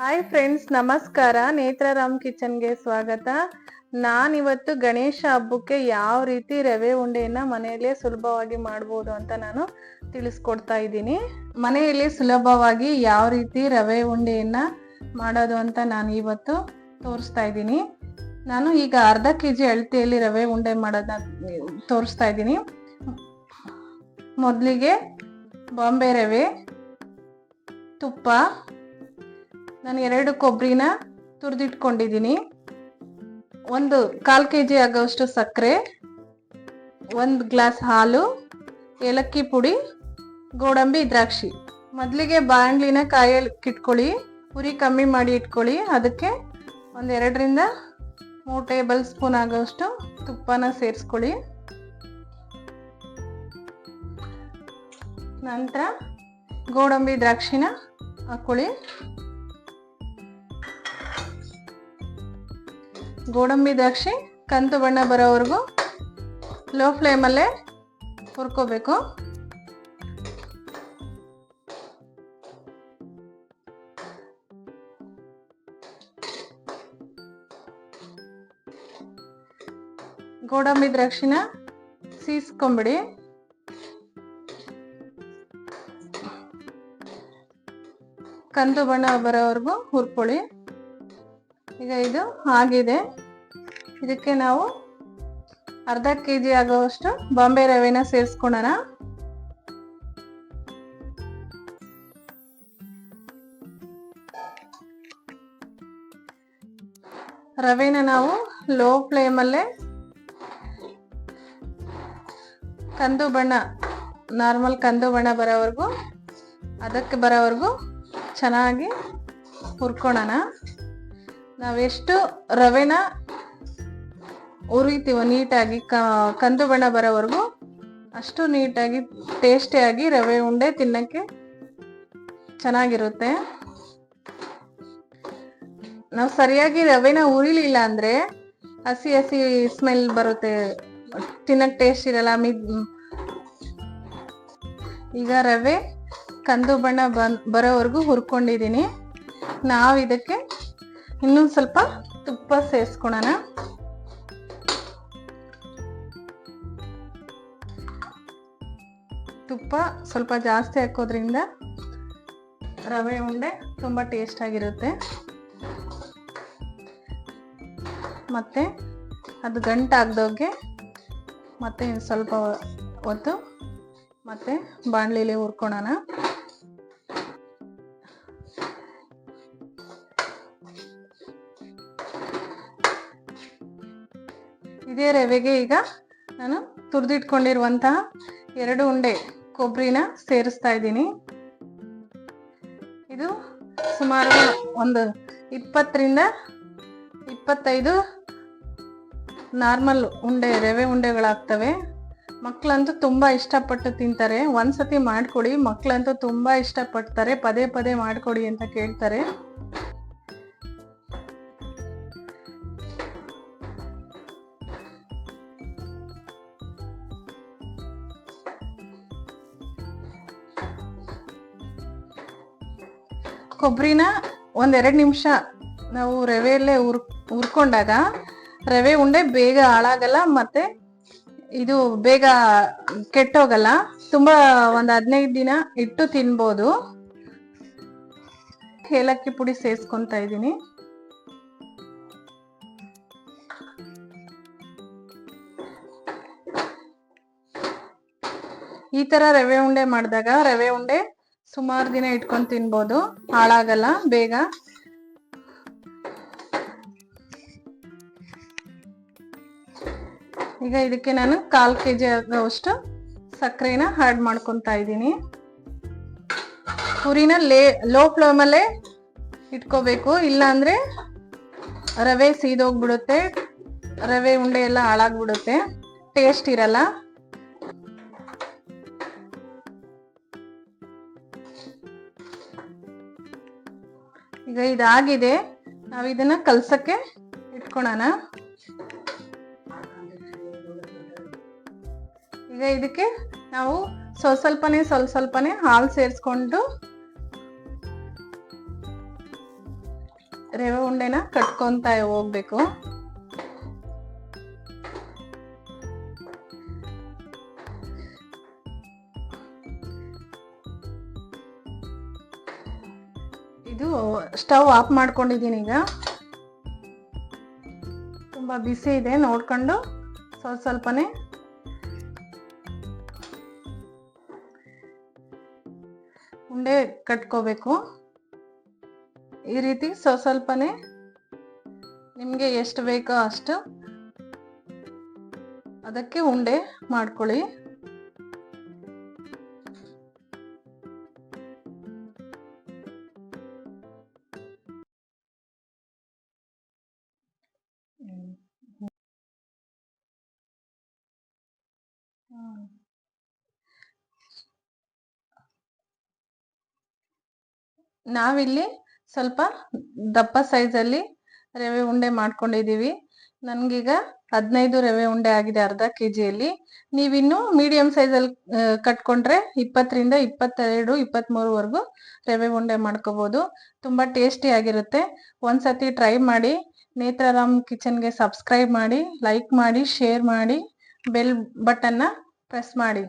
Hi friends ನಮಸ್ಕಾರ. ನೇತ್ರಾರಾಮ್ ಕಿಚನ್ಗೆ ಸ್ವಾಗತ. ನಾನಿವತ್ತು ಗಣೇಶ ಹಬ್ಬಕ್ಕೆ ಯಾವ ರೀತಿ ರವೆ ಉಂಡೆಯನ್ನ ಮನೆಯಲ್ಲೇ ಸುಲಭವಾಗಿ ಮಾಡ್ಬೋದು ಅಂತ ನಾನು ತಿಳಿಸ್ಕೊಡ್ತಾ ಇದ್ದೀನಿ. ಮನೆಯಲ್ಲಿ ಸುಲಭವಾಗಿ ಯಾವ ರೀತಿ ರವೆ ಉಂಡೆಯನ್ನ ಮಾಡೋದು ಅಂತ ನಾನು ಇವತ್ತು ತೋರಿಸ್ತಾ ಇದ್ದೀನಿ. ನಾನು ಈಗ ಅರ್ಧ ಕೆ ಜಿ ಅಳತೆಯಲ್ಲಿ ರವೆ ಉಂಡೆ ಮಾಡೋದನ್ನ ತೋರಿಸ್ತಾ ಇದ್ದೀನಿ. ಮೊದಲಿಗೆ ಬಾಂಬೆ ರವೆ, ತುಪ್ಪ ನಾನು ಎರಡು ಕೊಬ್ಬರಿನ ತುರಿದಿಟ್ಕೊಂಡಿದ್ದೀನಿ. ಒಂದು ಕಾಲು ಕೆ ಜಿ ಆಗೋಷ್ಟು ಸಕ್ಕರೆ, ಒಂದು ಗ್ಲಾಸ್ ಹಾಲು, ಏಲಕ್ಕಿ ಪುಡಿ, ಗೋಡಂಬಿ, ದ್ರಾಕ್ಷಿ. ಮೊದಲಿಗೆ ಬಾಣಲಿನ ಕಾಯಲ್ಲಿ ಇಟ್ಕೊಳ್ಳಿ, ಉರಿ ಕಮ್ಮಿ ಮಾಡಿ ಇಟ್ಕೊಳ್ಳಿ. ಅದಕ್ಕೆ ಒಂದು ಎರಡರಿಂದ ಮೂರು ಟೇಬಲ್ ಸ್ಪೂನ್ ಆಗೋಷ್ಟು ತುಪ್ಪನ ಸೇರಿಸ್ಕೊಳ್ಳಿ. ನಂತರ ಗೋಡಂಬಿ, ದ್ರಾಕ್ಷಿನ ಹಾಕ್ಕೊಳ್ಳಿ ಗೋಡಂಬಿ ದ್ರಾಕ್ಷಿ ಕಂದು ಬಣ್ಣ ಬರೋವರೆಗೂ ಲೋ ಫ್ಲೇಮಲ್ಲೇ ಹುರ್ಕೋಬೇಕು. ಗೋಡಂಬಿ ದ್ರಾಕ್ಷಿನ ಸೀಸ್ಕೊಂಬಿಡಿ. ಕಂದು ಬಣ್ಣ ಬರೋವರೆಗೂ ಹುರ್ಕೊಳ್ಳಿ. ಈಗ ಇದು ಆಗಿದೆ. ಇದಕ್ಕೆ ನಾವು ಅರ್ಧ ಕೆ ಜಿ ಆಗುವಷ್ಟು ಬಾಂಬೆ ರವೆನ ಸೇರಿಸ್ಕೊಳ್ಳೋಣ ರವೆನ ನಾವು ಲೋ ಫ್ಲೇಮಲ್ಲೇ ಕಂದು ಬಣ್ಣ, ನಾರ್ಮಲ್ ಕಂದು ಬಣ್ಣ ಬರೋವರೆಗೂ, ಅದಕ್ಕೆ ಬರೋವರೆಗೂ ಚೆನ್ನಾಗಿ ಹುರ್ಕೊಳ್ಳೋಣ ನಾವೆಷ್ಟು ರವೆನ ಉರಿತೀವೋ ನೀಟಾಗಿ ಕಂದು ಬಣ್ಣ ಬರೋವರೆಗೂ ಅಷ್ಟು ನೀಟಾಗಿ ಟೇಸ್ಟಿಯಾಗಿ ರವೆ ಉಂಡೆ ತಿನ್ನಕ್ಕೆ ಚೆನ್ನಾಗಿರುತ್ತೆ. ನಾವು ಸರಿಯಾಗಿ ರವೆನ ಉರಿಲಿಲ್ಲ ಅಂದ್ರೆ ಹಸಿ ಹಸಿ ಸ್ಮೆಲ್ ಬರುತ್ತೆ. ತಿನ್ನಕ್ ಟೇಸ್ಟ್ ಇರಲ್ಲ, ಮಿದ್ ಈಗ ರವೆ ಕಂದು ಬಣ್ಣ ಬನ್, ಬರೋವರೆಗೂ ಹುರ್ಕೊಂಡಿದ್ದೀನಿ ನಾವು ಇದಕ್ಕೆ ಇನ್ನೊಂದು ಸ್ವಲ್ಪ ತುಪ್ಪ ಸೇರಿಸ್ಕೊಳೋಣ. ತುಪ್ಪ ಸ್ವಲ್ಪ ಜಾಸ್ತಿ ಹಾಕೋದ್ರಿಂದ ರವೆ ಉಂಡೆ ತುಂಬ ಟೇಸ್ಟ್ ಆಗಿರುತ್ತೆ. ಮತ್ತೆ ಅದು ಗಂಟಾಗ್ದೋಗೆ ಮತ್ತೆ ಸ್ವಲ್ಪ ಹೊತ್ತು ಮತ್ತೆ ಬಾಣಲಿಲಿ ಹುರ್ಕೊಳೋಣ. ಇದೇ ರವೆಗೆ ಈಗ ನಾನು ತುರಿದಿಟ್ಕೊಂಡಿರುವಂತಹ ಎರಡು ಉಂಡೆ ಕೊಬ್ಬರಿನ ಸೇರಿಸ್ತಾ ಇದ್ದೀನಿ. ಇದು ಸುಮಾರು ಒಂದು ಇಪ್ಪತ್ತರಿಂದ ಇಪ್ಪತ್ತೈದು ನಾರ್ಮಲ್ ಉಂಡೆ, ರವೆ ಉಂಡೆಗಳಾಗ್ತವೆ. ಮಕ್ಕಳಂತೂ ತುಂಬ ಇಷ್ಟಪಟ್ಟು ತಿಂತಾರೆ. ಒಂದ್ಸತಿ ಮಾಡಿಕೊಡಿ. ಮಕ್ಕಳಂತೂ ತುಂಬ ಇಷ್ಟಪಡ್ತಾರೆ. ಪದೇ ಪದೇ ಮಾಡಿಕೊಡಿ ಅಂತ ಕೇಳ್ತಾರೆ. ಕೊಬ್ಬರಿನ ಒಂದೆರಡು ನಿಮಿಷ ನಾವು ರವೆಯಲ್ಲೇ ಉರ್, ಹುರ್ಕೊಂಡಾಗ ರವೆ ಉಂಡೆ ಬೇಗ ಹಾಳಾಗಲ್ಲ ಮತ್ತೆ ಇದು ಬೇಗ ಕೆಟ್ಟೋಗಲ್ಲ. ತುಂಬಾ ಒಂದು ಹದಿನೈದು ದಿನ ಇಟ್ಟು ತಿನ್ಬೋದು. ಏಲಕ್ಕಿ ಪುಡಿ ಸೇರಿಸ್ಕೊಂತ ಇದ್ದೀನಿ. ಈ ತರ ರವೆ ಉಂಡೆ ಮಾಡಿದಾಗ ರವೆ ಉಂಡೆ ಸುಮಾರು ದಿನ ಇಟ್ಕೊಂಡು ತಿನ್ಬೋದು. ಹಾಳಾಗಲ್ಲ, ಬೇಗ. ಈಗ ಇದಕ್ಕೆ ನಾನು ಕಾಲು ಕೆ ಜಿ ಆಗೋಷ್ಟು ಸಕ್ಕರೆನ ಆಡ್ ಮಾಡ್ಕೊತಾ ಇದ್ದೀನಿ. ಪುರಿನ ಲೇ ಲೋ ಫ್ಲೇಮಲ್ಲೇ ಇಟ್ಕೋಬೇಕು. ಇಲ್ಲ ಅಂದ್ರೆ ರವೆ ಸೀದೋಗ್ಬಿಡುತ್ತೆ. ರವೆ ಉಂಡೆ ಎಲ್ಲ ಹಾಳಾಗ್ಬಿಡುತ್ತೆ. ಟೇಸ್ಟ್ ಇರಲ್ಲ. ಈಗ ಇದಾಗಿದೆ. ನಾವು ಇದನ್ನ ಕಲ್ಸಕ್ಕೆ ಇಟ್ಕೊಳೋಣ. ಈಗ ಇದಕ್ಕೆ ನಾವು ಸ್ವಲ್ಪ ಸ್ವಲ್ಪನೇ ಸ್ವಲ್ಪ ಸ್ವಲ್ಪನೇ ಹಾಲು ಸೇರಿಸ್ಕೊಂಡು ರವೆ ಉಂಡೆನ ಕಟ್ಕೊಂತ ಹೋಗ್ಬೇಕು. ಇದು ಸ್ಟವ್ ಆಫ್ ಮಾಡ್ಕೊಂಡಿದ್ದೀನಿ ಈಗ. ತುಂಬಾ ಬಿಸಿ ಇದೆ, ನೋಡ್ಕೊಂಡು ಸ್ವಲ್ಪ ಸ್ವಲ್ಪನೇ. ಉಂಡೆ ಕಟ್ಕೋಬೇಕು. ಈ ರೀತಿ ಸ್ವಲ್ಪ ಸ್ವಲ್ಪನೇ. ನಿಮಗೆ ಎಷ್ಟು ಬೇಕೋ ಅಷ್ಟು. ಅದಕ್ಕೆ ಉಂಡೆ ಮಾಡ್ಕೊಳ್ಳಿ. ನಾವಿಲ್ಲಿ ಸ್ವಲ್ಪ ದಪ್ಪ ಸೈಜಲ್ಲಿ ರವೆ ಉಂಡೆ ಮಾಡ್ಕೊಂಡಿದೀವಿ ನನ್ಗೀಗ ಹದಿನೈದು ರವೆ ಉಂಡೆ ಆಗಿದೆ ಅರ್ಧ ಕೆ ಜಿಯಲ್ಲಿ ನೀವಿನ್ನು ಮೀಡಿಯಂ ಅಲ್ಲಿ ಕಟ್ಕೊಂಡ್ರೆ ಇಪ್ಪತ್ತರಿಂದ ಇಪ್ಪತ್ತೆರಡು ಇಪ್ಪತ್ತ್ಮೂರುವರೆಗೂ ರವೆ ಉಂಡೆ ಮಾಡ್ಕೋಬೋದು. ತುಂಬಾ ಟೇಸ್ಟಿ ಆಗಿರುತ್ತೆ. ಒಂದ್ಸತಿ ಟ್ರೈ ಮಾಡಿ ನೇತ್ರಾರಾಮ್ ಕಿಚನ್ಗೆ ಸಬ್ಸ್ಕ್ರೈಬ್ ಮಾಡಿ ಲೈಕ್ ಮಾಡಿ ಶೇರ್ ಮಾಡಿ ಬೆಲ್ ಬಟನ್ನ ಪ್ರೆಸ್ ಮಾಡಿ.